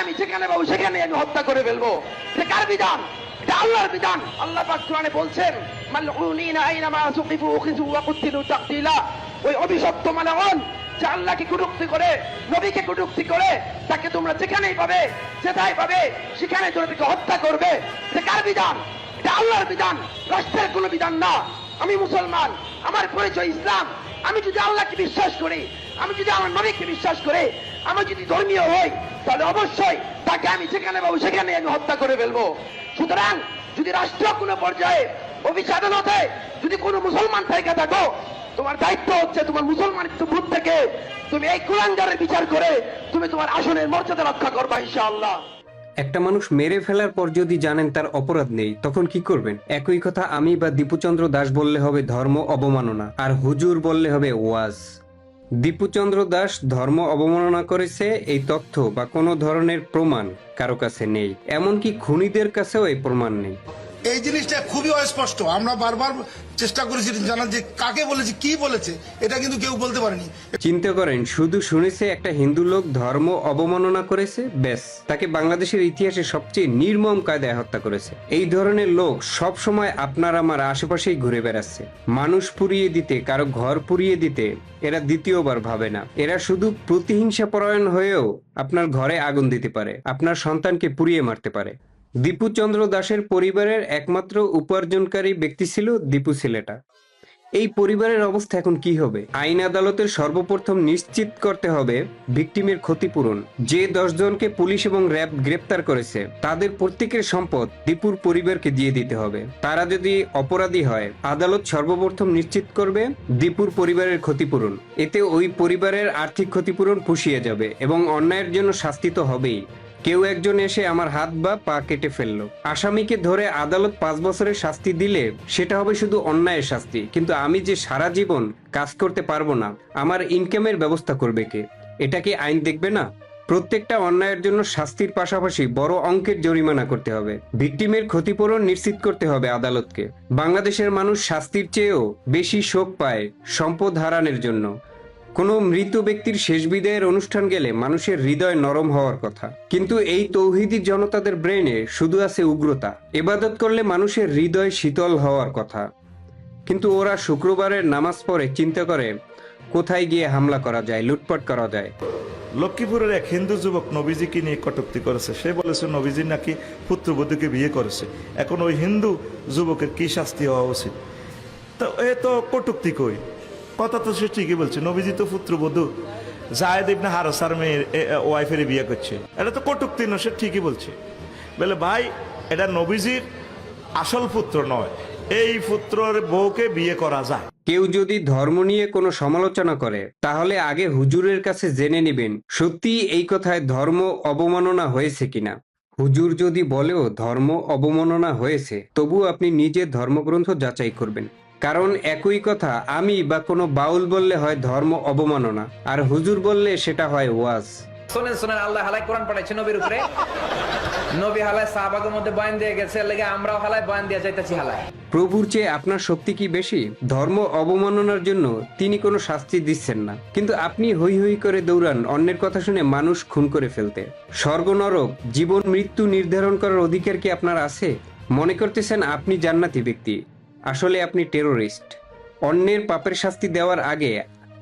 আমি যেখানে পাবো, সেখানে আমি হত্যা করে ফেলব। এটা কার বিধান? এটা আল্লাহর বিধান। আল্লাহ পাক কোরআনে বলছেন মালউনিনা সুকিফু ওয়া কুতিলু তাকতিলা। ওই অভিশপ্ত মালাউন যে আল্লাহকে কটূক্তি করে, নবীকে কটূক্তি করে, তাকে তোমরা যেখানেই পাবে পাবে, সেখানে তোমরা তাকে হত্যা করবে। এটা কার বিধান? এটা আল্লাহর বিধান। রাষ্ট্রের কোনো বিধান না। আমি মুসলমান, আমার পরিচয় ইসলাম। আমি যদি আল্লাহকে বিশ্বাস করি, আমি যদি আমার নবীকে বিশ্বাস করি আমি যদি ধর্মীয় হই তাহলে অবশ্যই তাকে আমি যেখানে পাবো সেখানে আমি হত্যা করে ফেলব। সুতরাং যদি রাষ্ট্র কোনো পর্যায়ে অফিস আদালতে যদি কোনো মুসলমান থেকে থাকো, তোমার দায়িত্ব হচ্ছে তোমার মুসলমানিত্ব ভূত থেকে তুমি এই কুলাঙ্গারের বিচার করে তুমি তোমার আসনের মর্যাদা রক্ষা করবা, ইনশাআল্লাহ। একটা মানুষ মেরে ফেলার পর যদি জানেন তার অপরাধ নেই, তখন কি করবেন? একই কথা আমি বা দীপুচন্দ্র দাস বললে হবে ধর্ম অবমাননা, আর হুজুর বললে হবে ওয়াজ। দীপুচন্দ্র দাস ধর্ম অবমাননা করেছে এই তথ্য বা কোনো ধরনের প্রমাণ কারও কাছে নেই, এমনকি খুনিদের কাছেও এই প্রমাণ নেই। এই জিনিসটা খুবই অস্পষ্ট। আমরা বারবার চেষ্টা করেছি জানার যে কাকে বলেছে, কি বলেছে, এটা কিন্তু কেউ বলতে পারেনি। চিন্তা করেন, শুধু শুনেছে একটা হিন্দু লোক ধর্ম অবমাননা করেছে, ব্যাস। তাকে বাংলাদেশের ইতিহাসে সবচেয়ে নির্মম কায়দায় হত্যা করেছে। এই ধরনের লোক সব সময় আপনার আমার আশেপাশেই ঘুরে বেড়াচ্ছে। মানুষ পুড়িয়ে দিতে, কারও ঘর পুড়িয়ে দিতে এরা দ্বিতীয়বার ভাবে না। এরা শুধু প্রতিহিংসা পরায়ণ হয়েও আপনার ঘরে আগুন দিতে পারে, আপনার সন্তানকে পুড়িয়ে মারতে পারে। দীপু চন্দ্র দাসের পরিবারের একমাত্র উপার্জনকারী ব্যক্তি ছিল দীপু ছেলেটা। এই পরিবারের অবস্থা এখন কি হবে? আইন আদালতের সর্বপ্রথম নিশ্চিত করতে হবে ভিকটিমের ক্ষতিপূরণ। যে দশজনকে পুলিশ এবং র্যাব গ্রেপ্তার করেছে, তাদের প্রত্যেকের সম্পদ দীপুর পরিবারকে দিয়ে দিতে হবে। তারা যদি অপরাধী হয়, আদালত সর্বপ্রথম নিশ্চিত করবে দীপুর পরিবারের ক্ষতিপূরণ। এতে ওই পরিবারের আর্থিক ক্ষতিপূরণ পুষিয়ে যাবে এবং অন্যায়ের জন্য শাস্তি তো হবেই। কেউ একজন এসে আমার হাত বা পা কেটে ফেলল। আসামিকে ধরে আদালত পাঁচ বছরের শাস্তি দিলে সেটা হবে শুধু অন্যায়ের শাস্তি, কিন্তু আমি যে সারা জীবন কাজ করতে পারব না, আমার ইনকামের ব্যবস্থা করবে কে? এটা কি আইন দেখবে না? প্রত্যেকটা অন্যায়ের জন্য শাস্তির পাশাপাশি বড় অঙ্কের জরিমানা করতে হবে। ভিকটিমের ক্ষতিপূরণ নিশ্চিত করতে হবে আদালতকে। বাংলাদেশের মানুষ শাস্তির চেয়েও বেশি শোক পায় সম্পদ হারানোর জন্য। কোনো মৃত ব্যক্তির শেষ বিদায়ের অনুষ্ঠান গেলে মানুষের হৃদয় নরম হওয়ার কথা। কিন্তু এই তৌহিদি জনতাদের ব্রেনে শুধু আছে উগ্রতা। এবাদত করলে মানুষের হৃদয় শীতল হওয়ার কথা। কিন্তু ওরা শুক্রবারের নামাজ পড়ে চিন্তা করে, কোথায় গিয়ে হামলা করা যায়, লুটপাট করা যায়? লক্ষ্মীপুরের এক হিন্দু যুবক নবীজিকে নিয়ে কটুক্তি করেছে। সে বলেছে নবীজি নাকি পুত্রবধূকে বিয়ে করেছে। এখন ওই হিন্দু যুবকের কি শাস্তি হওয়া উচিত? তো এ তো কটুক্তি কই? কথা তো সে ঠিকই বলছে। নবীজি তো পুত্রবধূ। জায়দ ইবনে হারসার মেয়ের ওয়াইফের বিয়ে করছে। এটা তো কটুক্তি না সে ঠিকই বলছে। বলে, ভাই, এটা নবীজির আসল পুত্র নয়। এই পুত্রের বউকে বিয়ে করা যায়। কেউ যদি ধর্ম নিয়ে কোনো সমালোচনা করে, তাহলে আগে হুজুরের কাছে জেনে নেবেন সত্যি এই কথায় ধর্ম অবমাননা হয়েছে কিনা। হুজুর যদি বলেও ধর্ম অবমাননা হয়েছে তবু আপনি নিজের ধর্মগ্রন্থ যাচাই করবেন। কারণ একই কথা আমি বা কোনো বাউল বললে হয় ধর্ম অবমাননা আর হুজুর বললে সেটা হয় ওয়াজ। শোনেন শোনেন আল্লাহ হালাই কোরআন পাঠাইছে নবীর উপরে। নবী হালাই সাহাবাগের মধ্যে বয়ান দিয়ে গেছে লেগে আমরাও হালাই বয়ান দিয়ে যাইতেছি হালাই প্রভুর চেয়ে আপনার শক্তি কি বেশি? ধর্ম অবমাননার জন্য তিনি কোনো শাস্তি দিচ্ছেন না। কিন্তু আপনি হই হই করে দৌড়ান অন্যের কথা শুনে মানুষ খুন করে ফেলতে। স্বর্গ নরক জীবন মৃত্যু নির্ধারণ করার অধিকার কি আপনার আছে? মনে করতেছেন আপনি জান্নাতি ব্যক্তি। আসলে আপনি টেরোরিস্ট। অন্যের পাপের শাস্তি দেওয়ার আগে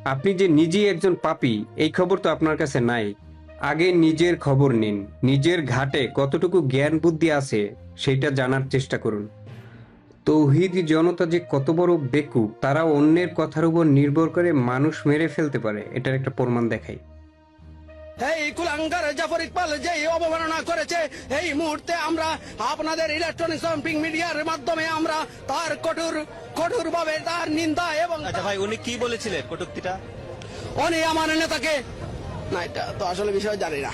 আপনি যে নিজেই একজন পাপী, এই খবর তো আপনার কাছে নাই। আগে নিজের খবর নিন, নিজের ঘাটে কতটুকু জ্ঞান বুদ্ধি আছে সেটা জানার চেষ্টা করুন। তৌহিদি জনতা যে কত বড় বেকুব তারা অন্যের কথার উপর নির্ভর করে মানুষ মেরে ফেলতে পারে, এটার একটা প্রমাণ দেখাই। এই কুলাঙ্গার জাফর ইকবাল যে অবমাননা করেছে এই মুহূর্তে আমরা আপনাদের ইলেকট্রনিক সাম্পিং মিডিয়ার মাধ্যমে আমরা তার কঠোর কঠোর ভাবে তার নিন্দা এবং আচ্ছা ভাই উনি কি বলেছিলেন কটুক্তিটা? উনি আমার নেতাকে না এটা তো আসলে বিষয় জানি না।